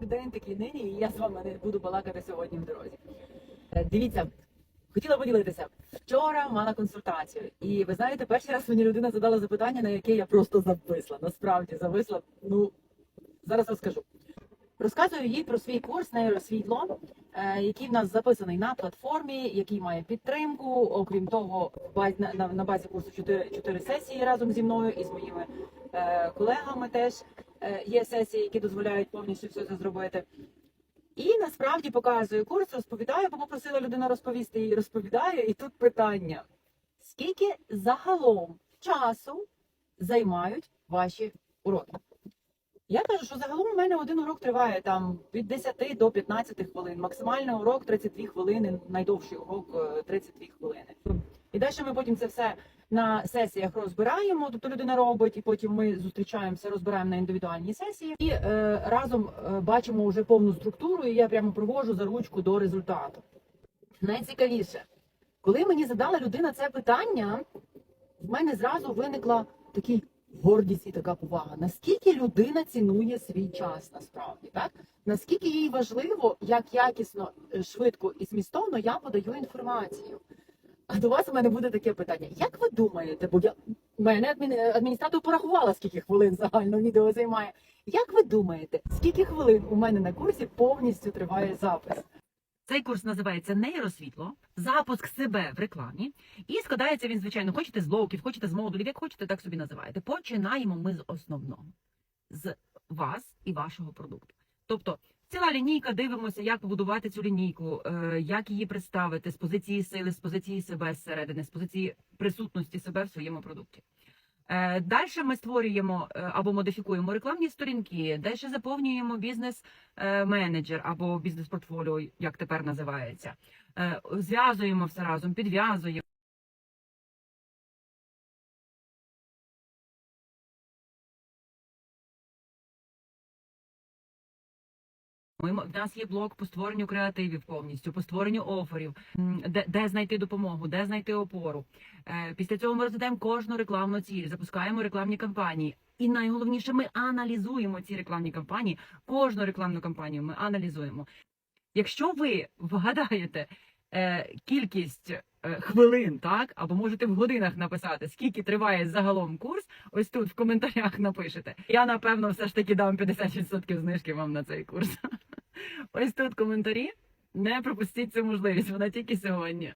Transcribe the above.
Так, день такий нині, і я з вами не буду балакати сьогодні в дорозі. Е, Дивіться, хотіла поділитися. Вчора мала консультацію, і ви знаєте, перший раз мені людина задала запитання, на яке я просто зависла. Насправді зависла. Ну зараз розкажу. Розказую їй про свій курс нейросвітло, е, який в нас записаний на платформі, який має підтримку. Окрім того, на, базі курсу 4, 4 сесії разом зі мною і з моїми е, колегами теж є сесії, які дозволяють повністю все це зробити. І насправді показую курс, розповідаю, бо попросила людина розповісти і розповідаю. І тут питання: скільки загалом часу займають ваші уроки? Я кажу, що загалом у мене один урок триває там від 10 до 15 хвилин. Максимальний урок 32 хвилини, найдовший урок е, 32 хвилини. І далі ми потім це все на сесіях розбираємо. Тобто людина робить, і потім ми зустрічаємося, розбираємо на індивідуальній сесії і е, разом е, бачимо вже повну структуру. І я прямо провожу за ручку до результату. Найцікавіше, коли мені задала людина це питання, в мене зразу виникла такий гордість і така повага. Наскільки людина цінує свій час насправді, так? Наскільки їй важливо, як якісно, е, швидко і змістовно я подаю інформацію. А до вас у мене буде таке питання. Як ви думаєте, бо я мене адмін- адміністратор порахувала, скільки хвилин загально відео займає. Як ви думаєте, скільки хвилин у мене на курсі повністю триває запис? Цей курс називається Нейросвітло, запуск себе в рекламі. І складається він, звичайно, хочете з блоків, хочете з модулів, як хочете, так собі називаєте. Починаємо ми з основного, з вас і вашого продукту. Тобто, ціла лінійка, дивимося, як побудувати цю лінійку, е, як її представити з позиції сили, з позиції себе зсередини, з позиції присутності себе в своєму продукті. Далі ми створюємо е, або модифікуємо рекламні сторінки, далі заповнюємо бізнес-менеджер або бізнес-портфоліо, як тепер називається. Е, Зв'язуємо все разом, підв'язуємо. Ми, в нас є блок по створенню креативів повністю, по створенню оферів, де, де знайти допомогу, де знайти опору. Е, після цього ми розглядаємо кожну рекламну ціль, запускаємо рекламні кампанії. І найголовніше, ми аналізуємо ці рекламні кампанії. Кожну рекламну кампанію ми аналізуємо. Якщо ви вгадаєте е, кількість е, хвилин, так або можете в годинах написати, скільки триває загалом курс, ось тут в коментарях напишете. Я напевно все ж таки дам 50% знижки вам на цей курс. Ось тут коментарі. Не пропустіть цю можливість, вона тільки сьогодні.